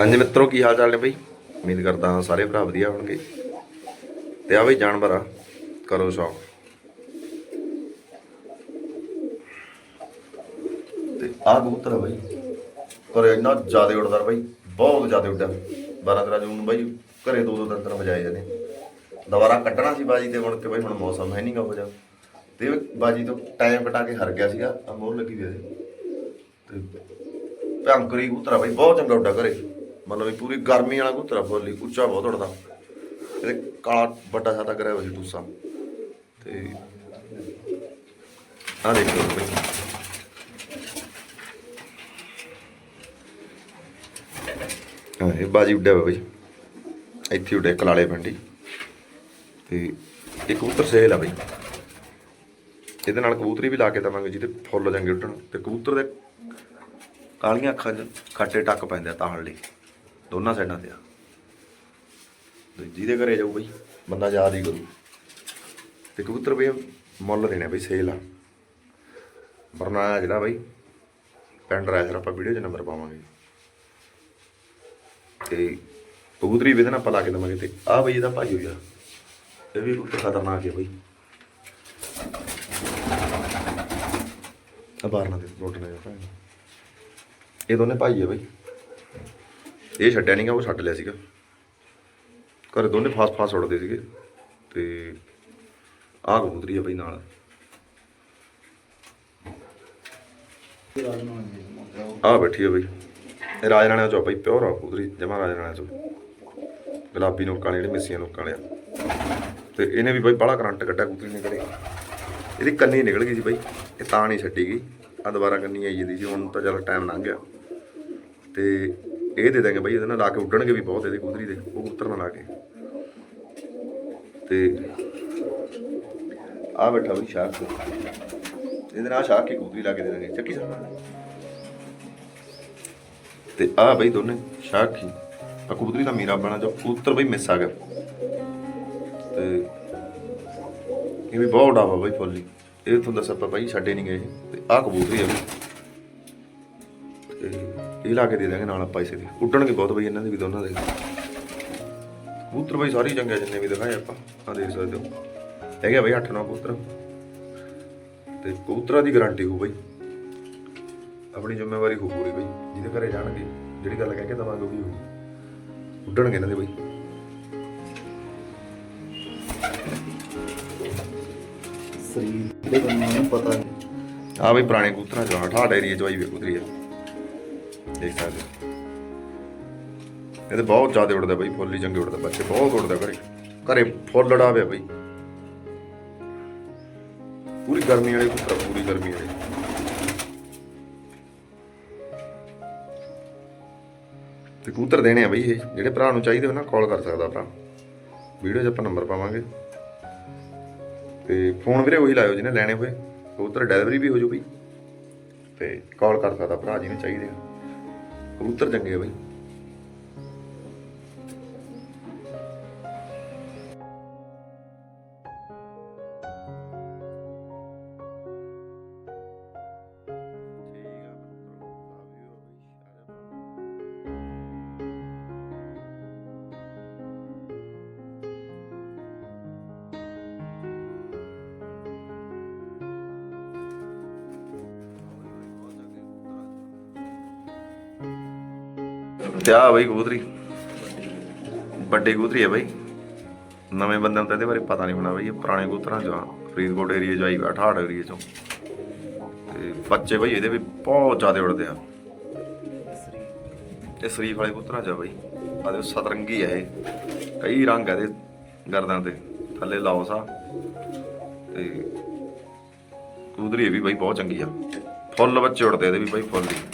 ਹਾਂਜੀ ਮਿੱਤਰੋ, ਕੀ ਹਾਲ ਚਾਲ ਨੇ ਬਈ? ਉਮੀਦ ਕਰਦਾ ਹਾਂ ਸਾਰੇ ਭਰਾ ਵਧੀਆ ਹੋਣਗੇ। ਤੇ ਆ ਬਈ ਜਾਨਵਰ ਆ, ਕਰੋ ਸ਼ੌਕ। ਤੇ ਆ ਕਬੂਤਰ ਆ ਬਈ। ਪਰ ਇੰਨਾ ਜ਼ਿਆਦਾ ਉੱਡਦਾ ਬਈ, ਬਹੁਤ ਜ਼ਿਆਦਾ ਉੱਡਿਆ। 12 13 ਜੂਨ ਨੂੰ ਬਈ, ਘਰੇ ਦੋ ਦੋ ਤਿੰਨ ਤਿੰਨ ਵਜਾਏ ਜਾਂਦੇ ਦੁਬਾਰਾ ਕੱਢਣਾ ਸੀ ਬਾਜੀ ਤੇ ਹੁਣ ਕਿ ਬਈ ਹੁਣ ਮੌਸਮ ਹੈ ਨਹੀਂਗਾ ਹੋ ਜਾ ਤੇ ਬਾਜੀ ਤੋਂ ਟਾਈਮ ਕਟਾ ਕੇ ਹਰ ਗਿਆ ਸੀਗਾ ਆ ਮੋਹਰ ਲੱਗੀ ਵੀ ਤੇ ਭੰਕਰੀ ਕਬੂਤਰ ਆ ਬਈ, ਬਹੁਤ ਚੰਗਾ ਉੱਡਾ ਘਰੇ। ਮਤਲਬ ਵੀ ਪੂਰੀ ਗਰਮੀ ਵਾਲਾ ਕਬੂਤਰ ਆ, ਬੋਲੀ ਉੱਚਾ ਬਹੁਤ ਉੱਡਦਾ ਇਹਦੇ ਕਾਲਾ ਵੱਡਾ ਸਾਦਾ ਕਰਿਆ ਹੋਇਆ ਸੀ ਟੂਸਾ। ਤੇ ਆ ਦੇਖੋ ਬਈ। ਹਾਂ, ਇਹ ਬਾਜੀ ਉੱਡਿਆ ਹੋਇਆ ਬਈ। ਇੱਥੇ ਉੱਡੇ ਕਲਾਲੇ ਪਿੰਡੀ ਤੇ ਇਹ ਕਬੂਤਰ ਸੇਲ ਆ ਬਈ। ਇਹਦੇ ਨਾਲ ਕਬੂਤਰੀ ਵੀ ਲਾ ਕੇ ਦਵਾਂਗੇ ਜਿਹਦੇ ਫੁੱਲ ਜਾਂਗੇ ਉੱਡਣ। ਤੇ ਕਬੂਤਰ ਦੇ ਕਾਲੀਆਂ ਅੱਖਾਂ 'ਚ ਖੱਟੇ ਟੱਕ ਪੈਂਦੇ ਆ ਤਾਹਣ ਲਈ। ਦੋਨਾਂ ਸਾਈਡਾਂ ਤੇ ਆ। ਜਿਹਦੇ ਘਰੇ ਜਾਊ ਬਈ। ਬੰਦਾ ਯਾਦ ਹੀ ਕਰੂ ਤੇ ਕਬੂਤਰ ਬਈ ਮੁੱਲ ਦੇਣੇ ਬਈ ਸੇਲ ਆ। ਬਰਨਾਲਾ ਜਿਹੜਾ ਬਈ ਪਿੰਡ ਰਾਇਸਰ ਆਪਾਂ ਵੀਡੀਓ 'ਚ ਨੰਬਰ ਪਾਵਾਂਗੇ। ਤੇ ਕਬੂਤਰੀ ਵੀ ਇਹਦੇ ਨਾਲ ਆਪਾਂ ਲਾ ਕੇ ਦਵਾਂਗੇ ਤੇ ਆ ਬਈ ਇਹਦਾ ਭਾਈ ਹੋਇਆ। ਇਹ ਵੀ ਕਬੂਤਰ ਖਤਰਨਾਕ ਹੈ ਬਈ। ਆ ਬਾਰਨਾ ਦੇ ਰੋਟ ਨੇ ਭੈਣ। ਇਹ ਦੋਨੇ ਭਾਈ ਆ ਬਈ। ਇਹ ਛੱਡਿਆ ਨਹੀਂਗਾ ਉਹ ਛੱਡ ਲਿਆ ਸੀਗਾ। ਘਰ ਦੋਨੇ ਫਾਸ ਫਾਸ ਉੜਦੇ ਸੀਗੇ ਤੇ ਆਹ ਕਬੂਤਰੀ ਆ ਬਈ ਨਾਲ। ਆ ਬੈਠੀ ਆ ਬਈ। ਇਹ ਰਾਜ ਰਾਣਿਆਂ ਚੋਂ ਬਈ, ਪਿਓਰ ਆ ਕਬੂਤਰੀ, ਜਮਾ ਰਾਜ ਰਾਣਾ ਚੋਂ। ਗੁਲਾਬੀ ਨੋਕਾਂ ਵਾਲੇ ਜਿਹੜੇ ਮਿੱਸੀਆਂ ਨੋਕਾਂ ਵਾਲੇ ਆ ਤੇ ਇਹਨੇ ਵੀ ਬਈ ਬੜਾ ਕਰੰਟ ਕੱਢਿਆ ਕਬੂਤਰੀ ਨੇ ਕਰੇ ਇਹਦੀ ਕੰਨੀ ਨਿਕਲ ਗਈ ਸੀ ਬਈ, ਇਹ ਤਾਂ ਨਹੀਂ ਛੱਡੀ ਗਈ। ਆ ਦੁਬਾਰਾ ਕੰਨੀ ਆਈ ਜਾਂਦੀ ਸੀ, ਹੁਣ ਤਾਂ ਚਲੋ ਟਾਈਮ ਲੰਘ ਗਿਆ। ਤੇ ਇਹ ਦੇ ਦਾਂਗੇ ਬਾਈ, ਇਹਦੇ ਨਾਲ ਲਾ ਕੇ ਉੱਡਣਗੇ ਵੀ ਬਹੁਤ ਇਹਦੇ ਕਬੂਤਰੀ ਦੇ, ਉਹ ਕਬੂਤਰ ਨਾਲ ਲਾ ਕੇ। ਤੇ ਆ ਬੈਠਾ ਬਈ ਸ਼ਾਰਕ ਇਹਦੇ ਨਾਲ ਸ਼ਾਰਕ ਕੀ ਕਬੂਤਰੀ ਲਾ ਕੇ ਦੇ ਦਾਂਗੇ ਚੱਕੀ ਸਾਹਿਬ ਤੇ ਆ ਬਈ ਦੋਨੇ, ਸ਼ਾਰਕ ਹੀ। ਆ ਕਬੂਤਰੀ ਦਾ ਮੀਰਾ ਬਣਾ, ਜੋ ਕਬੂਤਰ ਬਈ ਮਿਸ ਆ ਗਿਆ। ਤੇ ਇਹ ਵੀ ਬਹੁਤ ਡਾਵਾ ਬਈ ਫੁੱਲੀ ਇਹ ਤੁਹਾਨੂੰ ਦੱਸ ਆਪਾਂ ਬਾਈ, ਛੱਡੇ ਨਹੀਂ ਗਏ ਤੇ ਆਹ ਕਬੂਤਰੀ ਆ ਵੀ ਇਹ ਲਾ ਕੇ ਦੇ ਦਾਂਗੇ ਨਾਲ ਆਪਾਂ ਇਸੇ ਦੇ। ਉੱਡਣਗੇ ਬਹੁਤ ਬਈ ਇਹਨਾਂ ਦੇ ਵੀ ਦੋਨਾਂ ਦੇ। ਕਬੂਤਰ ਬਈ ਸਾਰੇ ਚੰਗੇ ਜਿੰਨੇ ਵੀ ਦਿਖਾਏ ਆਪਾਂ। ਆ ਦੇਖ ਸਕਦੇ ਹੋ। ਹੈਗੇ ਬਈ 8-9 ਕਬੂਤਰ। ਤੇ ਕਬੂਤਰਾਂ ਦੀ ਗਾਰੰਟੀ ਹੋ ਬਈ। ਆਪਣੀ ਜ਼ਿੰਮੇਵਾਰੀ ਹੋ ਪੂਰੀ ਬਈ। ਜਿਹਦੇ ਘਰੇ ਜਾਣਗੇ ਜਿਹੜੀ ਗੱਲ ਕਹਿ ਕੇ ਦਵਾਂਗੇ ਉਹ ਵੀ ਹੋਊਗੀ। ਉੱਡਣਗੇ ਇਹਨਾਂ ਦੇ ਬਈ। ਸਰੀਰ ਦੇ ਬੰਦੇ ਨੂੰ ਪਤਾ ਨਹੀਂ। ਆ ਬਈ ਪੁਰਾਣੇ ਕਬੂਤਰਾਂ ਚੋਂ ਠਾੜ ਏਰੀਆ ਚੋਂ ਆਈ ਵੇ ਕਬੂਤਰੀ ਆ। ਦੇਖ ਸਕਦੇ ਹੋ। ਇਹ ਤੇ ਬਹੁਤ ਜ਼ਿਆਦਾ ਉੜਦਾ ਬਈ, ਫੁੱਲ ਹੀ ਚੰਗੇ ਉੜਦਾ ਬੱਚੇ ਬਹੁਤ ਉੜਦਾ ਘਰੇ। ਘਰੇ ਫੁੱਲ ਲੜਾ ਬਈ। ਪੂਰੀ ਗਰਮੀ ਵਾਲੇ ਕਬੂਤਰ ਪੂਰੀ ਗਰਮੀ ਵਾਲੇ। ਤੇ ਕਬੂਤਰ ਦੇਣੇ ਆ ਬਈ ਇਹ, ਜਿਹੜੇ ਭਰਾ ਨੂੰ ਚਾਹੀਦੇ ਹੋ ਨਾ ਕਾਲ ਕਰ ਸਕਦਾ ਭਰਾ। ਵੀਡੀਓ 'ਚ ਆਪਾਂ ਨੰਬਰ ਪਾਵਾਂਗੇ। ਤੇ ਫੋਨ ਵੀਰੇ ਉਹੀ ਲਾਇਓ ਜਿਹਨੇ ਲੈਣੇ ਹੋਏ। ਕਬੂਤਰ ਡਿਲੀਵਰੀ ਵੀ ਹੋ ਜੂ ਬਈ। ਤੇ ਕਾਲ ਕਰ ਸਕਦਾ ਭਰਾ ਜੀ ਨੇ ਚਾਹੀਦੇ ਆ ਕਬੂਤਰ ਚੰਗੇ ਆ ਬਈ। ਤੇ ਆ ਬਈ ਕਬੂਤਰੀ। ਵੱਡੇ ਕਬੂਤਰੀ ਹੈ ਬਈ। ਨਵੇਂ ਬੰਦਿਆਂ ਨੂੰ ਤਾਂ ਇਹਦੇ ਬਾਰੇ ਪਤਾ ਨਹੀਂ ਹੋਣਾ ਬਈ, ਇਹ ਪੁਰਾਣੇ ਕਬੂਤਰਾਂ ਚੋਂ ਆ। ਫਰੀਦਕੋਟ ਏਰੀਆ ਚੋਂ ਆਈ ਵਾ ਠਾੜ ਏਰੀਆ ਚੋਂ। ਤੇ ਬੱਚੇ ਬਈ ਇਹਦੇ ਵੀ ਬਹੁਤ ਜ਼ਿਆਦਾ ਉੜਦੇ ਆ। ਇਹ ਸ਼ਰੀਫ ਵਾਲੇ ਕਬੂਤਰਾਂ ਚ ਆ ਬਈ। ਆ ਸਤਰੰਗੀ ਹੈ ਇਹ। ਕਈ ਰੰਗ ਹੈ ਇਹਦੇ ਗਰਦਾਂ ਤੇ। ਥੱਲੇ ਲਾਉਸ ਆ। ਤੇ ਕਬੂਤਰੀ ਵੀ ਬਈ ਬਹੁਤ ਚੰਗੀ ਆ। ਫੁੱਲ ਬੱਚੇ ਉੜਦੇ ਇਹਦੇ ਵੀ ਬਈ ਫੁੱਲ ਹੀ